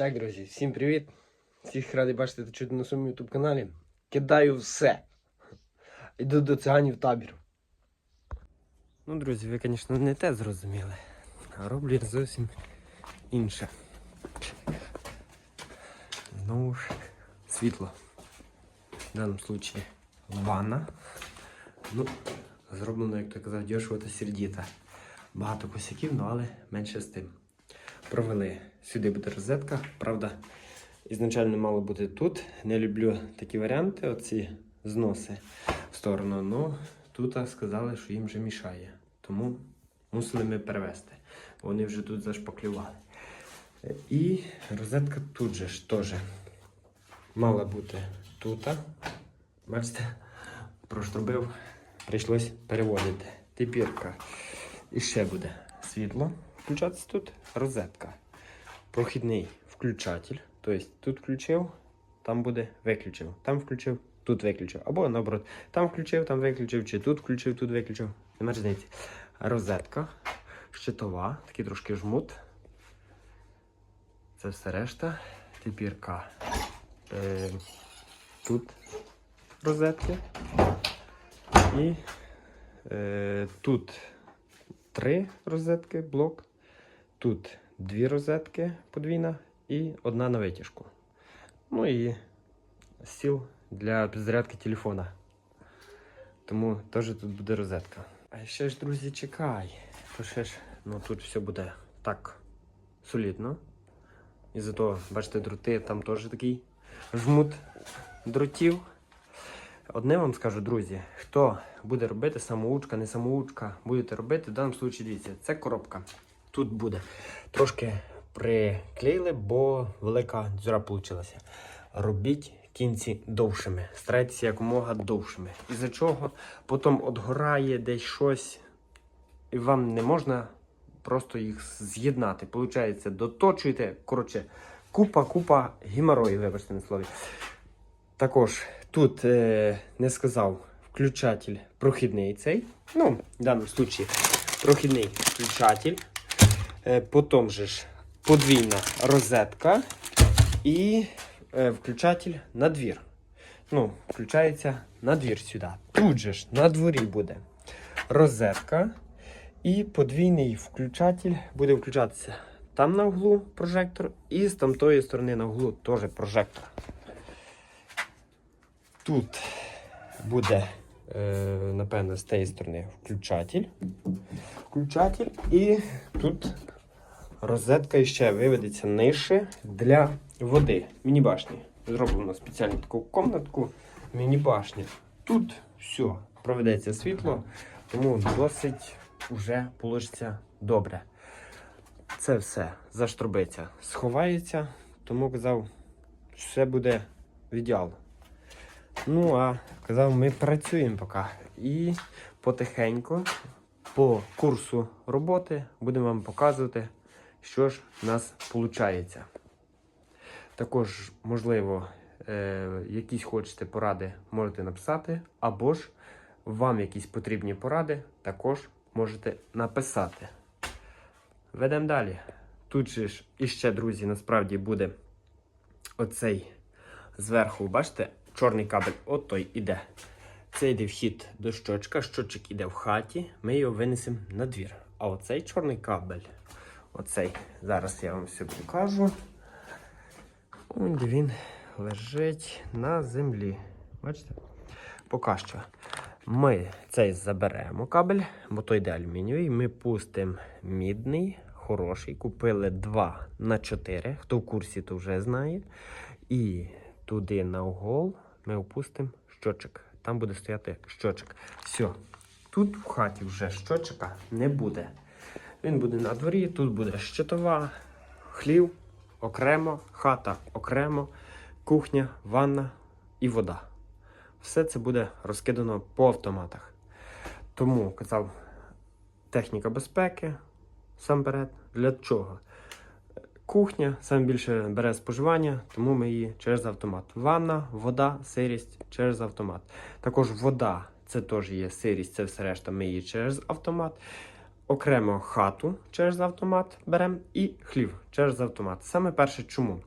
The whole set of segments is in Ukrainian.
Так, друзі, всім привіт! Всіх радий бачити та чути на своєму YouTube каналі. Кидаю все. Йду до циганів табір. Ну, друзі, ви, звісно, не те зрозуміли. А роблю зовсім інше. Знову ж світло. В даному случаї ванна. Ну, зроблено, як то казав, дешево та сердіта. Багато косяків, ну але менше з тим. Провели. Сюди буде розетка. Правда, ізначально мало бути тут. Не люблю такі варіанти, оці зноси в сторону. Ну, тут сказали, що їм вже мішає. Тому мусили ми перевести. Вони вже тут зашпаклювали. І розетка тут же ж теж мала бути тут. Бачите, проштробив, прийшлось переводити. Тепірка. І ще буде світло. Включатися тут розетка. Прохідний включатель. Тобто тут включив, там буде виключив. Там включив, тут виключив. Або наоборот, там включив, там виключив, чи тут включив, тут виключив. Нема різниці. Розетка, щитова, такий трошки жмут. Це все решта. Тепірка. Е, тут розетки. І е, тут три розетки, блок. Тут дві розетки подвійна і одна на витяжку. Ну і стіл для підзарядки телефона. Тому теж тут буде розетка. А ще ж, друзі, чекай. То ще ж, ну тут все буде так солідно. І зато, бачите, дроти там теж такий жмут дротів. Одне вам скажу, друзі, хто буде робити самоучка, не самоучка, будете робити, в даному случаї дивіться, це коробка. Тут буде. Трошки приклеїли, бо велика дзюра вийшла. Робіть кінці довшими. Старайтеся якомога довшими. Із-за чого потім отгорає десь щось, і вам не можна просто їх з'єднати. Получається, доточуєте. Коротше, купа-купа геморою, вибачте на слові. Також тут е, не сказав включатель прохідний цей. Ну, в даному случаї прохідний включатель. Е, потім же ж подвійна розетка і е, включатель на двір. Ну, включається на двір сюди. Тут же ж на дворі буде розетка і подвійний включатель буде включатися там на углу прожектор, і з тамтої сторони на углу теж прожектор. Тут буде, напевно, з тієї сторони включатель. Включатель і тут розетка ще виведеться нижче для води. Міні-башні. Зроблено спеціально таку комнатку. Міні-башня. Тут все, проведеться світло, тому досить вже получиться добре. Це все заштрубиться, сховається, тому казав, все буде в ідеал. Ну, а казав, ми працюємо поки. І потихеньку по курсу роботи будемо вам показувати, що ж в нас виходить. Також, можливо, е, якісь хочете поради, можете написати, або ж вам якісь потрібні поради, також можете написати. Ведемо далі. Тут же ж іще, друзі, насправді буде оцей зверху, бачите, чорний кабель, от той іде. Це йде вхід до щочка, щочок іде в хаті, ми його винесемо на двір. А оцей чорний кабель, оцей, зараз я вам все покажу. Ось він лежить на землі. Бачите? Поки що. Ми цей заберемо кабель, бо той йде алюмінієвий. Ми пустимо мідний, хороший. Купили 2 на 4. Хто в курсі, то вже знає. І туди на угол ми опустимо щочок. Там буде стояти щочок. Все. Тут в хаті вже щочика не буде. Він буде на дворі, тут буде щитова, хлів окремо, хата окремо, кухня, ванна і вода. Все це буде розкидано по автоматах. Тому казав, техніка безпеки сам перед. Для чого? Кухня саме більше бере споживання, тому ми її через автомат. Ванна, вода, сирість через автомат. Також вода це теж є сирість, це все решта. Ми її через автомат. окремо хату через автомат беремо і хлів через автомат. Саме перше чому?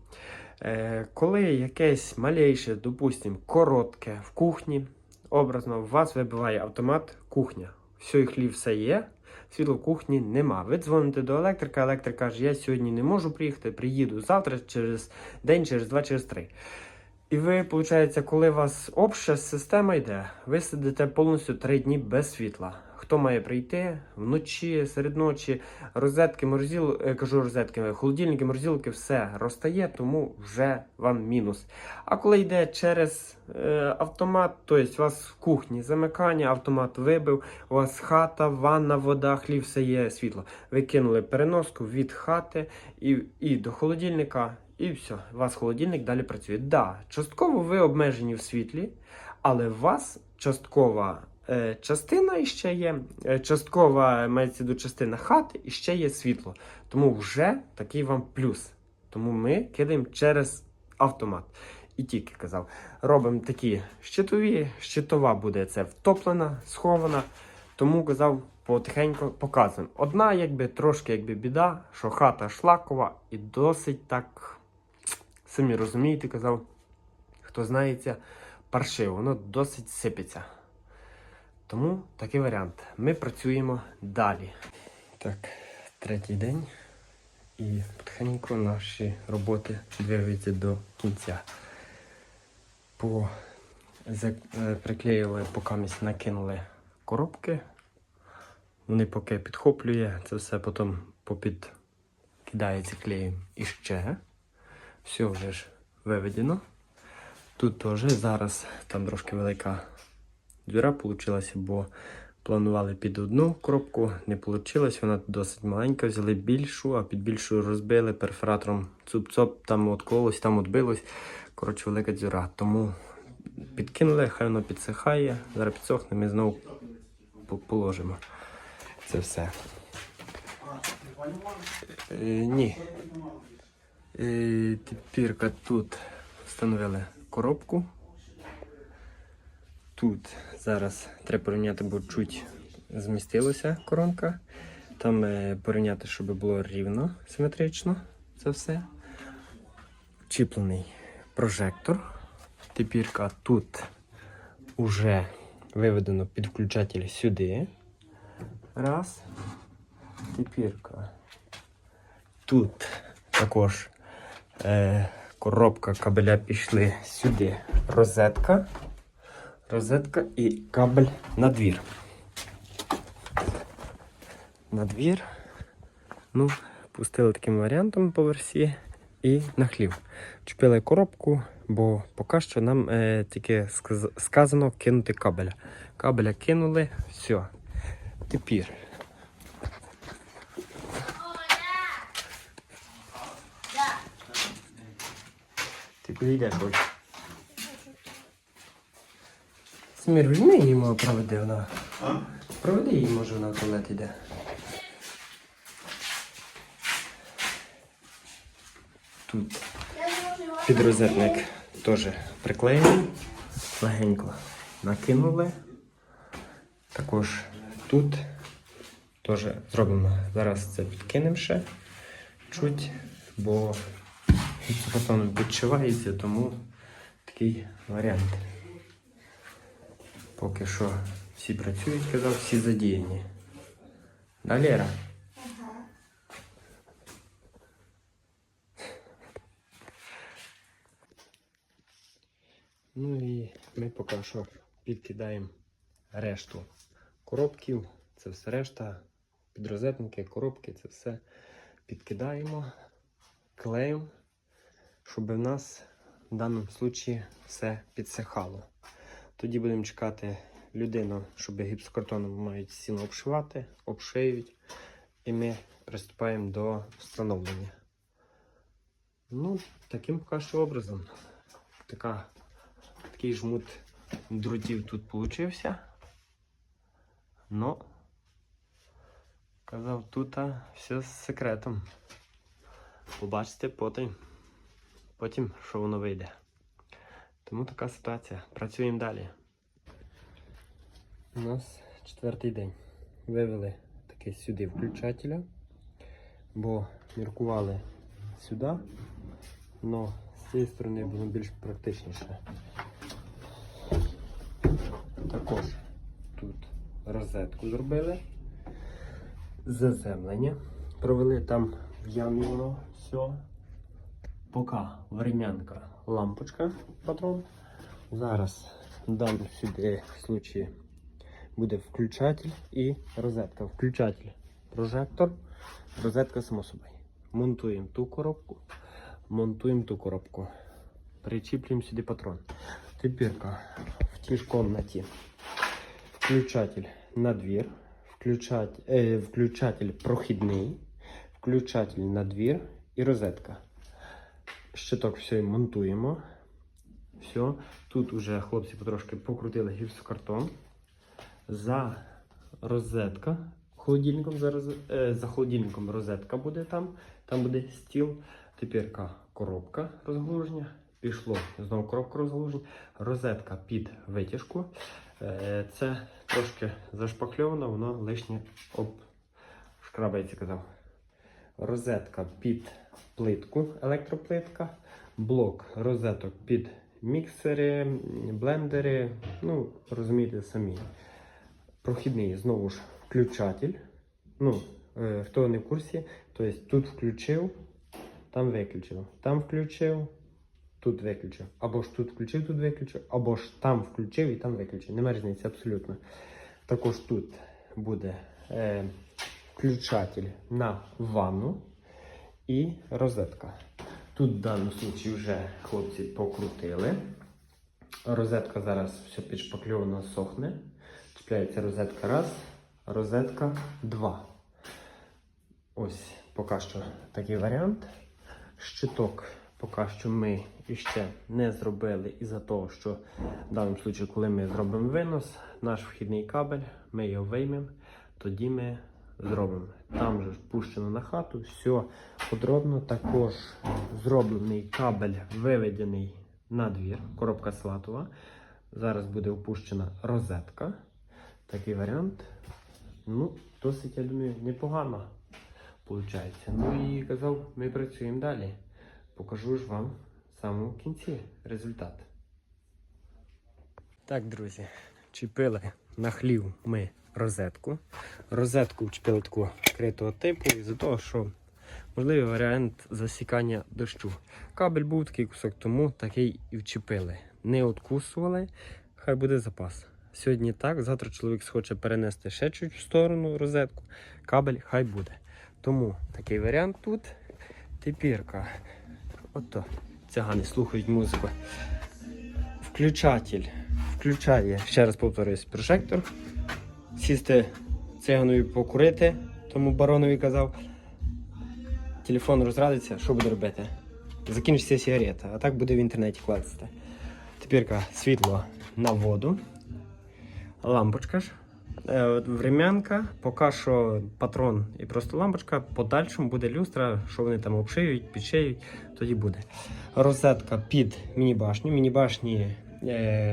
Е, коли якесь малейше, допустимо, коротке в кухні, образно, у вас вибиває автомат кухня. Все, і хлів все є, світло кухні нема. Ви дзвоните до електрика, електрик каже, я сьогодні не можу приїхати, приїду завтра, через день, через два, через три. І ви, виходить, коли у вас обща система йде, ви сидите повністю три дні без світла. Хто має прийти вночі, серед ночі, розетки, морозіл, е, кажу розетки, холодильники, морозилки, все розтає, тому вже вам мінус. А коли йде через е, автомат, тобто у вас в кухні замикання, автомат вибив, у вас хата, ванна, вода, хліб, все є світло. Ви кинули переноску від хати і, і до холодильника, і все. У вас холодильник далі працює. Да, частково ви обмежені в світлі, але у вас часткова. Е, Частина іще є, е, часткова мається до частина хати, і ще є світло. Тому вже такий вам плюс. Тому ми кидаємо через автомат. І тільки казав, робимо такі щитові, щитова буде це втоплена, схована. Тому казав, потихеньку показуємо. Одна, якби трошки якби біда, що хата шлакова і досить так, самі розумієте, казав, хто знається, паршиво, воно досить сипеться. Тому такий варіант. Ми працюємо далі. Так, третій день. І потихеньку наші роботи двигаються до кінця. По... е, Приклеїли, поки накинули коробки. Вони поки підхоплює, це все потім попід кидається клеєм іще. Все вже ж виведено. Тут теж зараз там трошки велика діра вийшла, бо планували під одну коробку, не вийшло, вона досить маленька, взяли більшу, а під більшу розбили перфоратором цуп-цоп, там откололось, там отбилось. Коротше, велика дзюра. Тому підкинули, хай воно підсихає, зараз підсохне, ми знову положимо це все. Е, ні. Е, тепер тут встановили коробку. Тут зараз треба порівняти, бо чуть змістилася коронка. Там е, порівняти, щоб було рівно, симетрично це все. Чіплений прожектор. Тепірка тут уже виведено підключатель сюди. Раз. Тепірка. Тут також е, коробка кабеля пішли сюди. Розетка. Розетка і кабель на двір. На двір. Ну, пустили таким варіантом по версії і на хлів. Чіпили коробку, бо поки що нам е, тільки сказ- сказано кинути кабеля. Кабеля кинули, все. Тепер. Ти куди йдеш, Смір, візьми її, мого проведи вона. Проведи її, може вона в туалет йде. Тут підрозетник теж приклеєний. Легенько накинули. Також тут теж зробимо. Зараз це підкинемо ще чуть, бо потім відчувається, тому такий варіант. Поки що всі працюють, казав, всі задіяні. Да, Лера? Ну і ми поки що підкидаємо решту коробків. Це все решта, підрозетники, коробки, це все підкидаємо, клеїмо, щоб в нас в даному випадку все підсихало. Тоді будемо чекати людину, щоб гіпсокартоном мають стіну обшивати, обшиють, і ми приступаємо до встановлення. Ну, таким поки що образом. Така, такий жмут дротів тут получився. Ну, казав, тут все з секретом. Побачите потім, потім, що воно вийде. Тому така ситуація. Працюємо далі. У нас четвертий день. Вивели все-таки сюди включателя, бо міркували сюди, але з цієї сторони воно більш практичніше. Також тут розетку зробили, заземлення. Провели там в все. Поки врем'янка лампочка патрон. Зараз дам сюди в случаї буде включатель і розетка. Включатель прожектор, розетка само собою. Монтуємо ту коробку, монтуємо ту коробку. Причіплюємо сюди патрон. Тепірка в тій ж комнаті. Включатель на двір, включатель, е, включатель прохідний, включатель на двір і розетка. Щиток все монтуємо. Все. Тут уже хлопці потрошки покрутили гіпсокартон. За розетка. Холодильником за, роз... е, за холодильником розетка буде там. Там буде стіл. Тепер коробка розгалуження. Пішло знову коробка розгалуження. Розетка під витяжку. Е, це трошки зашпакльовано, воно лишнє обшкрабається, казав. Розетка під плитку, електроплитка, блок розеток під міксери, блендери. Ну, розумієте самі. Прохідний знову ж включатель. Ну, е, хто не в курсі, тобто тут включив, там виключив, там включив, тут виключив. Або ж тут включив, тут виключив, або ж там включив і там виключив. Немає різниці абсолютно. Також тут буде е, включатель на ванну і розетка. Тут в даному випадку вже хлопці покрутили. Розетка зараз все підшпакльовано сохне. Чіпляється розетка раз, розетка два. Ось поки що такий варіант. Щиток поки що ми іще не зробили із-за того, що в даному випадку, коли ми зробимо винос, наш вхідний кабель, ми його виймемо, тоді ми зробимо. Там же ж пущено на хату, все подробно. Також зроблений кабель виведений на двір, коробка салатова. Зараз буде опущена розетка. Такий варіант. Ну, досить, я думаю, непогано виходить. Ну і казав, ми працюємо далі. Покажу ж вам в самому кінці результат. Так, друзі, чіпили на хлів ми розетку. Розетку вчепили критого типу із-за того, що можливий варіант засікання дощу. Кабель був такий кусок, тому такий і вчепили. Не откусували, хай буде запас. Сьогодні так, завтра чоловік схоче перенести ще чуть в сторону розетку. Кабель хай буде. Тому такий варіант тут. Тепірка. Ото. Цягани слухають музику. Включатель включає, ще раз повторюсь, прожектор. Сісти циганові покурити, тому баронові казав. Телефон розрадиться, що буде робити? Закінчиться сигарета, а так буде в інтернеті клацати. Тепер світло на воду. Лампочка ж. Е, Врем'янка, поки що патрон і просто лампочка, подальшому буде люстра, що вони там обшиють, підшиють, тоді буде. Розетка під міні-башню. Міні-башні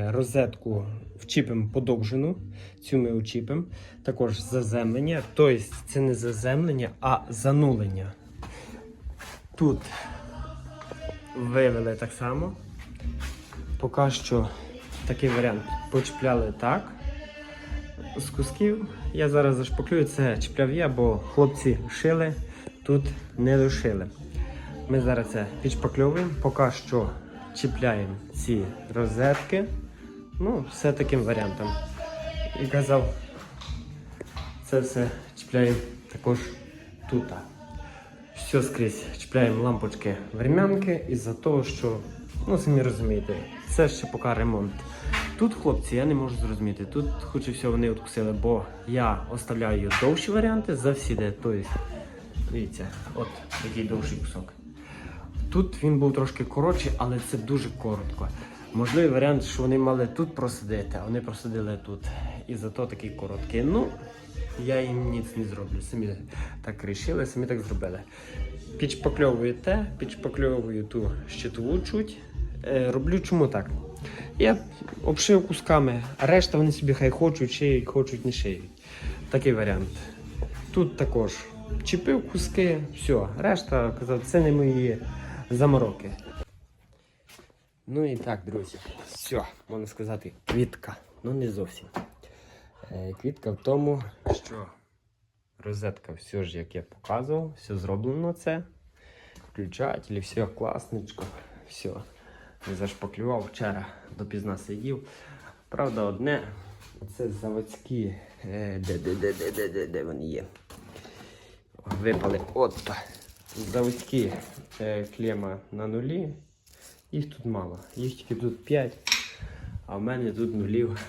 розетку вчіпимо подовжену, цю ми вчіпимо. Також заземлення, тобто це не заземлення, а занулення. Тут вивели так само. Поки що такий варіант. Почіпляли так з кусків. Я зараз зашпаклюю, це чіпляв бо хлопці шили, тут не дошили. Ми зараз це підшпакльовуємо, поки що чіпляємо ці розетки. Ну, все таким варіантом. І казав, це все чіпляємо також тут. Все скрізь чіпляємо лампочки врем'янки із-за того, що, ну самі розумієте, це ще поки ремонт. Тут, хлопці, я не можу зрозуміти. Тут хоче все вони відкусили, бо я оставляю довші варіанти завсіди. Тобто, дивіться, от який довший кусок. Тут він був трошки коротший, але це дуже коротко. Можливий варіант, що вони мали тут просидити, а вони просидили тут. І зато такий короткий. Ну, я їм ніц не зроблю. Самі так рішили, самі так зробили. Підшпакльовую те, підшпакльовую ту щитову чуть. Е, роблю чому так? Я обшив кусками, а решта вони собі хай хочуть, шиють, хочуть, не шиють. Такий варіант. Тут також чіпив куски, все. Решта казав, це не мої замороки. Ну і так, друзі, все, можна сказати, квітка. Ну не зовсім. Е, Квітка в тому, що розетка все ж, як я показував, все зроблено це. Включателі, все класничко, все. Не зашпаклював вчора, допізна сидів. Правда, одне, це заводські. Е, де, де, де, де, де, де, де вони є. Випали от. Заводські клема на нулі. Їх тут мало. Їх тільки тут 5. А в мене тут нулів.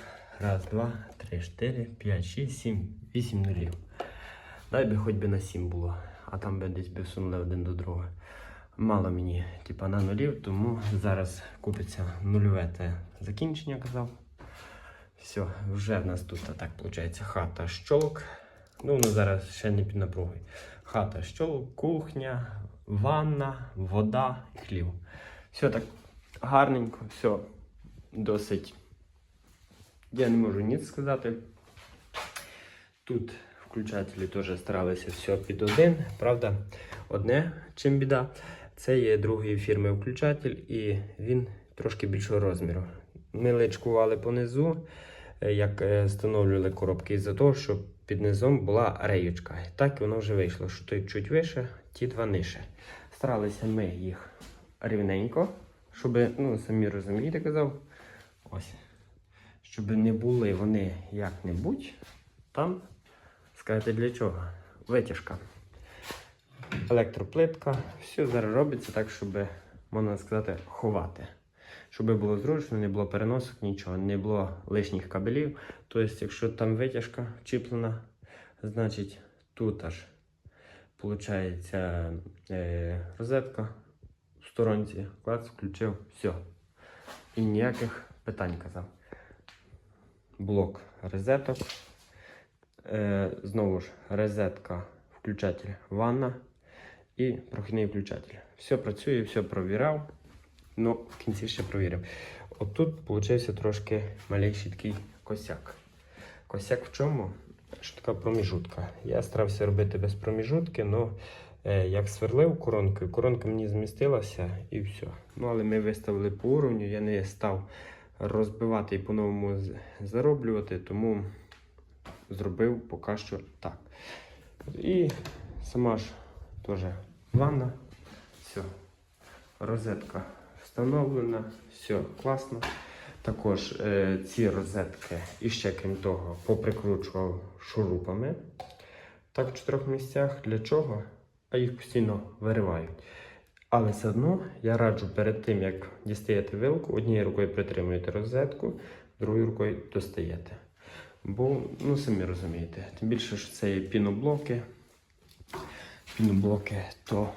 Раз, два, три, чотири, п'ять, шість, сім, вісім нулів. Дай би хоч би на 7 було, а там би десь би всунули один до другого. Мало мені, типа на нулів, тому зараз купиться нульове те закінчення, казав. Все, вже в нас тут так виходить хата щолок. Ну, воно зараз ще не під напругою. Хата щолок, кухня, ванна, вода і хлів. Все так гарненько, все досить. Я не можу ніц сказати. Тут включателі теж старалися все під один. Правда, одне, чим біда, це є другої фірми включатель, і він трошки більшого розміру. Ми личкували понизу, е, як е, встановлювали коробки, із-за того, що під низом була реючка. І так воно вже вийшло, що той чуть вище, ті два нижче. Старалися ми їх рівненько, щоб, ну, самі розумієте, казав, ось, щоб не були вони як-небудь там. Скажете для чого? Витяжка. Електроплитка. Все зараз робиться так, щоб, можна сказати, ховати. Щоб було зручно, не було переносок, нічого, не було лишніх кабелів. Тобто, якщо там витяжка вчіплена, значить тут аж виходить е, розетка в сторонці, клац, включив, все. І ніяких питань казав. Блок розеток. Е, знову ж розетка, включатель ванна і прохідний включатель. Все працює, все провіряв. Ну, в кінці ще провірив. Отут вийшов трошки маленький такий косяк. Косяк в чому? Що така проміжутка. Я старався робити без проміжутки, але е, як сверлив коронкою, коронка мені змістилася і все. Ну, але ми виставили по уровню, я не став розбивати і по-новому зароблювати, тому зробив поки що так. І сама ж теж ванна. Все. Розетка встановлена, все класно. Також е, ці розетки, і ще крім того, поприкручував шурупами. Так в чотирьох місцях. Для чого? А їх постійно виривають. Але все одно я раджу перед тим, як дістаєте вилку, однією рукою притримуєте розетку, другою рукою достаєте. Бо, ну самі розумієте, тим більше, що це є піноблоки. Піноблоки, то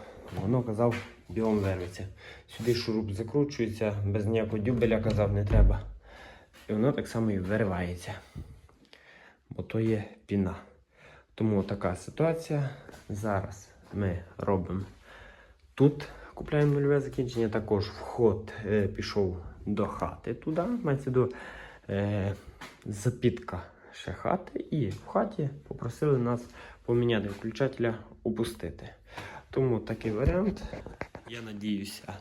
воно казав білом вервиться. Сюди шуруп закручується, без ніякого дюбеля казав, не треба. І воно так само і виривається. Бо то є піна. Тому така ситуація. Зараз ми робимо тут. Купляємо нульове закінчення. Також вход е, пішов до хати туди. Мається до е, запітка ще хати. І в хаті попросили нас поміняти включателя, опустити. Тому такий варіант. Я надіюся,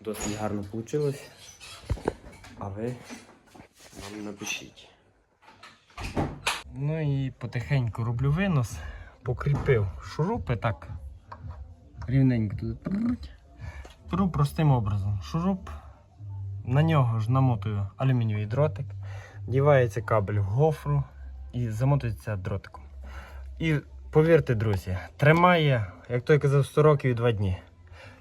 досить гарно вийшло. А ви нам напишіть. Ну і потихеньку роблю винос. Покріпив шурупи так. Рівненько тут. Беру простим образом. Шуруп. На нього ж намотую алюмінієвий дротик. Дівається кабель в гофру і замотується дротиком. І повірте, друзі, тримає, як той казав, 100 років і 2 дні.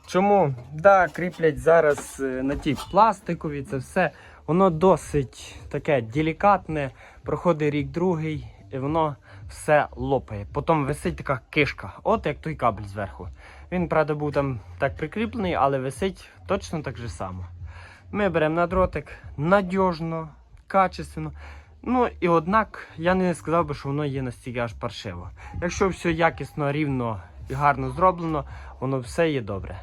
Чому? Да, кріплять зараз е, на ті пластикові, це все. Воно досить таке делікатне, проходить рік другий, і воно все лопає. Потім висить така кишка, от як той кабель зверху. Він, правда, був там так прикріплений, але висить точно так же само. Ми беремо на дротик надіжно, качественно. Ну і однак я не сказав би, що воно є настільки аж паршиво. Якщо все якісно, рівно і гарно зроблено, воно все є добре.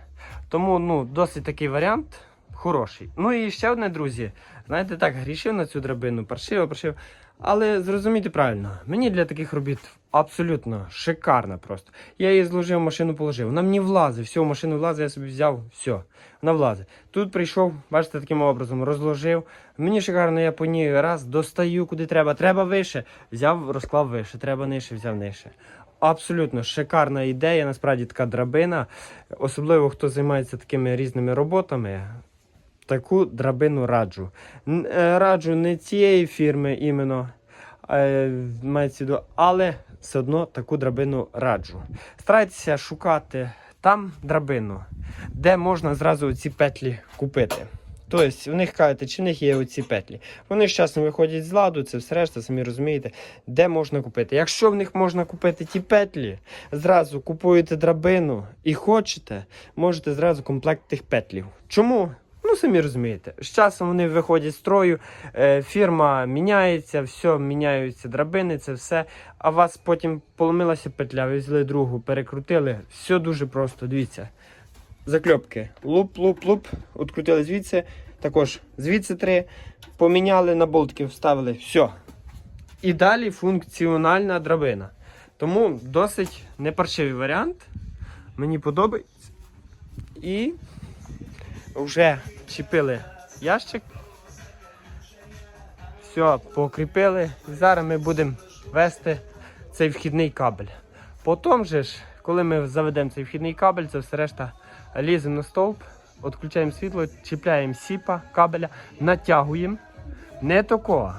Тому ну, досить такий варіант. хороший. Ну і ще одне, друзі. Знаєте, так, грішив на цю драбину, паршиво, паршиво. Але зрозумійте правильно, мені для таких робіт абсолютно шикарна просто. Я її зложив, машину положив. Вона мені влазить, все, машину влазить, я собі взяв, все, вона влазить. Тут прийшов, бачите, таким образом розложив. Мені шикарно, я по ній раз достаю куди треба. Треба вище. Взяв, розклав вище, треба нижче, взяв нижче. Абсолютно шикарна ідея, насправді така драбина. Особливо хто займається такими різними роботами. Таку драбину раджу. Е, Раджу не цієї фірми іменно, е, мається в але все одно таку драбину раджу. Старайтеся шукати там драбину, де можна зразу ці петлі купити. Тобто, в них кажете, чи в них є оці петлі. Вони з часом виходять з ладу, це все решта, самі розумієте, де можна купити. Якщо в них можна купити ті петлі, зразу купуєте драбину і хочете, можете зразу комплект тих петлів. Чому? Ну, самі розумієте. З часом вони виходять з строю, е, фірма міняється, все, міняються драбини, це все. А вас потім поломилася петля, ви взяли другу, перекрутили. Все дуже просто, дивіться. Закльопки. Луп, луп, луп. Открутили звідси. Також звідси три. Поміняли на болтики, вставили. Все. І далі функціональна драбина. Тому досить непаршивий варіант. Мені подобається. І вже чіпили ящик. Все, покріпили. І зараз ми будемо вести цей вхідний кабель. Потім же ж, коли ми заведемо цей вхідний кабель, це все решта ліземо на стовп, відключаємо світло, чіпляємо сіпа кабеля, натягуємо. Не такого,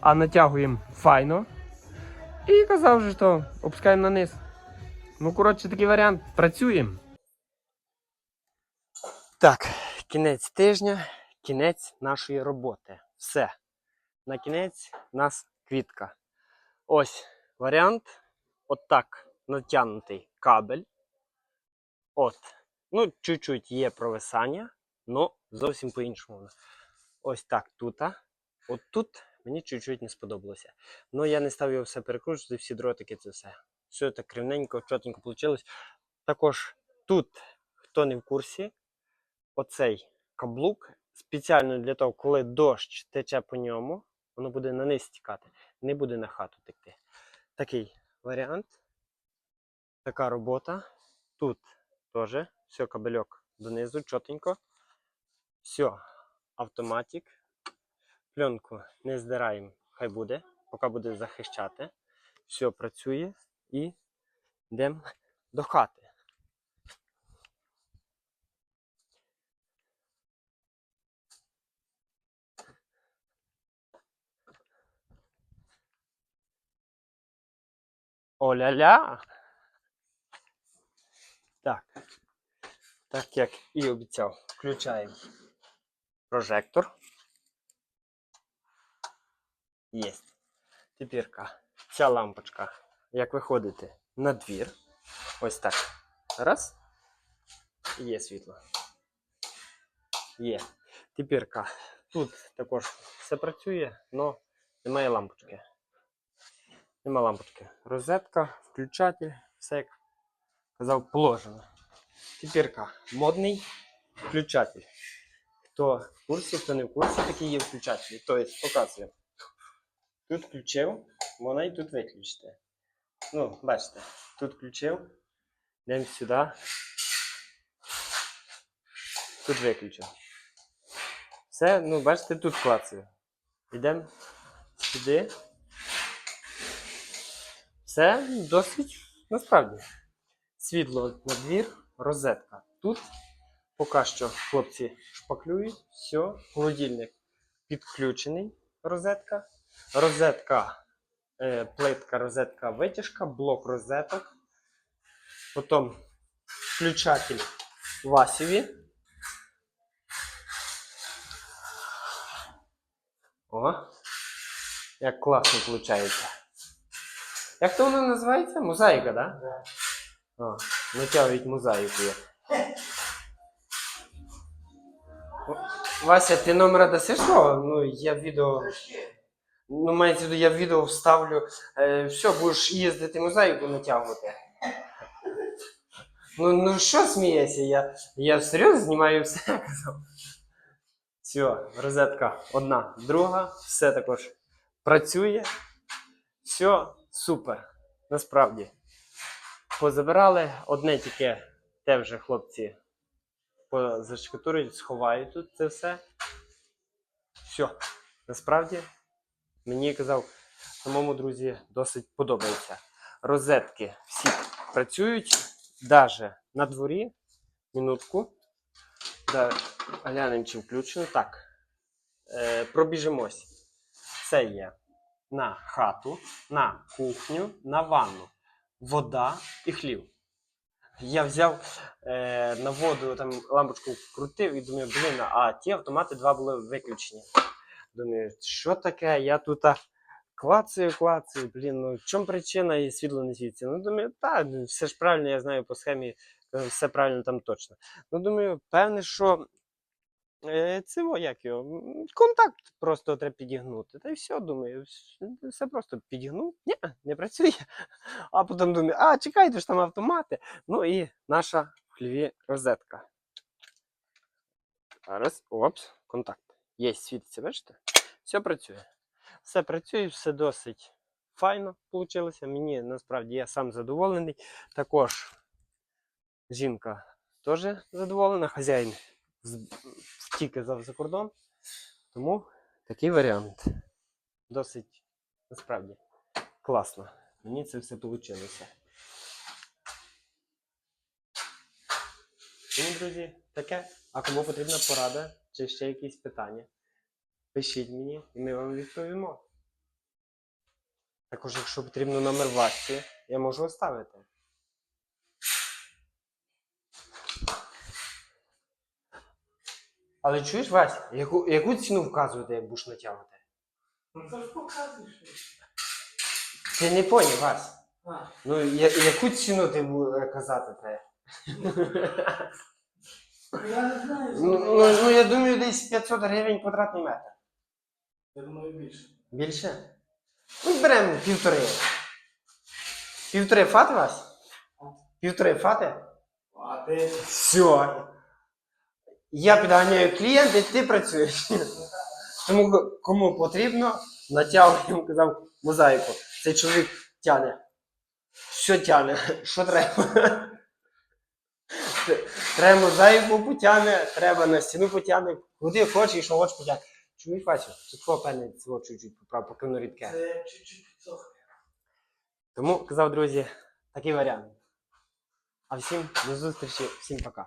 а натягуємо файно. І казав же, що опускаємо на низ. Ну, коротше, такий варіант. Працюємо. Так, кінець тижня, кінець нашої роботи. Все. На кінець нас квітка. Ось варіант. От так натягнутий кабель. От. Ну, чуть-чуть є провисання, але зовсім по-іншому. Ось так тут. От тут мені чуть-чуть не сподобалося. Ну, я не став його все перекручувати, всі дротики, це все. Все так рівненько, чотенько вийшло. Також тут, хто не в курсі, оцей каблук спеціально для того, коли дощ тече по ньому, воно буде на низ стікати, не буде на хату текти. Такий варіант. Така робота. Тут теж все, кабельок донизу, чотенько. Все, автоматик. Пленку не здираємо, хай буде, поки буде захищати. Все працює і йдемо до хати. Оля-ля! Так. Так як і обіцяв, включаємо прожектор. Є. Тепер ця лампочка, як виходите на двір. Ось так. Раз. Є світло. Є. Тепер тут також все працює, але немає лампочки. Нема лампочки. Розетка, включатель, все як казав, положено. Тепер модний включатель. Хто в курсі, хто не в курсі, такі є включателі. Тобто, показую. Тут включив, можна і тут виключити. Ну, бачите, тут включив. Йдемо сюди. Тут виключив. Все, ну, бачите, тут клацаю. Йдемо сюди. Це досить насправді. Світло на двір, розетка. Тут поки що хлопці шпаклюють. Все, холодильник підключений. Розетка. Розетка, е, плитка, розетка, витяжка, блок розеток. Потім включатель Васіві. О, як класно виходить. Як то воно називається? Мозаїка, так? Да? О, натягують мозаїку. Вася, ти номера даси що? Ну, я відео. Ну, мається в я відео вставлю. Е, все, будеш їздити мозаїку натягувати. Ну, ну що смієшся? Я, я серйозно знімаю все. казав. Все, розетка одна, друга, все також працює. Все супер. Насправді. Позабирали одне тільки те вже хлопці позашкатують, сховають тут це все. Все. Насправді, мені казав, самому друзі досить подобається. Розетки всі працюють, навіть на дворі. Минутку. Да, глянемо, чи включено. Так. Е, пробіжимось. Це є на хату, на кухню, на ванну, вода і хлів. Я взяв е, на воду там лампочку крутив і думаю, блін, а ті автомати два були виключені. Думаю, що таке? Я тут клацаю, клацаю, блін, ну в чому причина і світло не світиться? Ну, думаю, та, все ж правильно, я знаю по схемі, е, все правильно там точно. Ну, думаю, певне, що е, це як його, контакт просто треба підігнути. Та й все, думаю, все просто підігнув. Ні, не працює. А потім думаю, а чекайте ж там автомати. Ну і наша в хліві розетка. Зараз, опс, контакт. Є, світиться, бачите? Все працює. Все працює, все досить файно вийшло. Мені насправді я сам задоволений. Також жінка теж задоволена, хазяїн втік за, за кордон. Тому такий варіант. Досить насправді класно. Мені це все вийшло. Тому, друзі, таке. А кому потрібна порада чи ще якісь питання, пишіть мені і ми вам відповімо. Також, якщо потрібно номер Васі, я можу оставити. Але чуєш, Вась, яку, яку ціну вказувати, як будеш натягувати? Ну це ж показуєш. Ти не поняв, Вась. А, Ну, я, яку ціну ти будеш казати треба? я не знаю. Ну, ну, ну, я думаю, десь 500 гривень квадратний метр. Я думаю більше. Більше? Ну, беремо півтори. Півтори фати вас? Півтори фати? А ти Все. Я підганяю клієнта, і ти працюєш. Тому кому потрібно, натягуємо, казав, мозаїку. Цей чоловік тяне. Що тяне? Що треба? Треба мозаїку потягне, треба на стіну потягне, куди хочеш, і що хочеш потягне. Чуєш, Васю, це твого певне цього чуть-чуть поправ, поки воно рідке. це чуть-чуть підсохне. Тому казав, друзі, такий варіант. А всім до зустрічі, всім пока.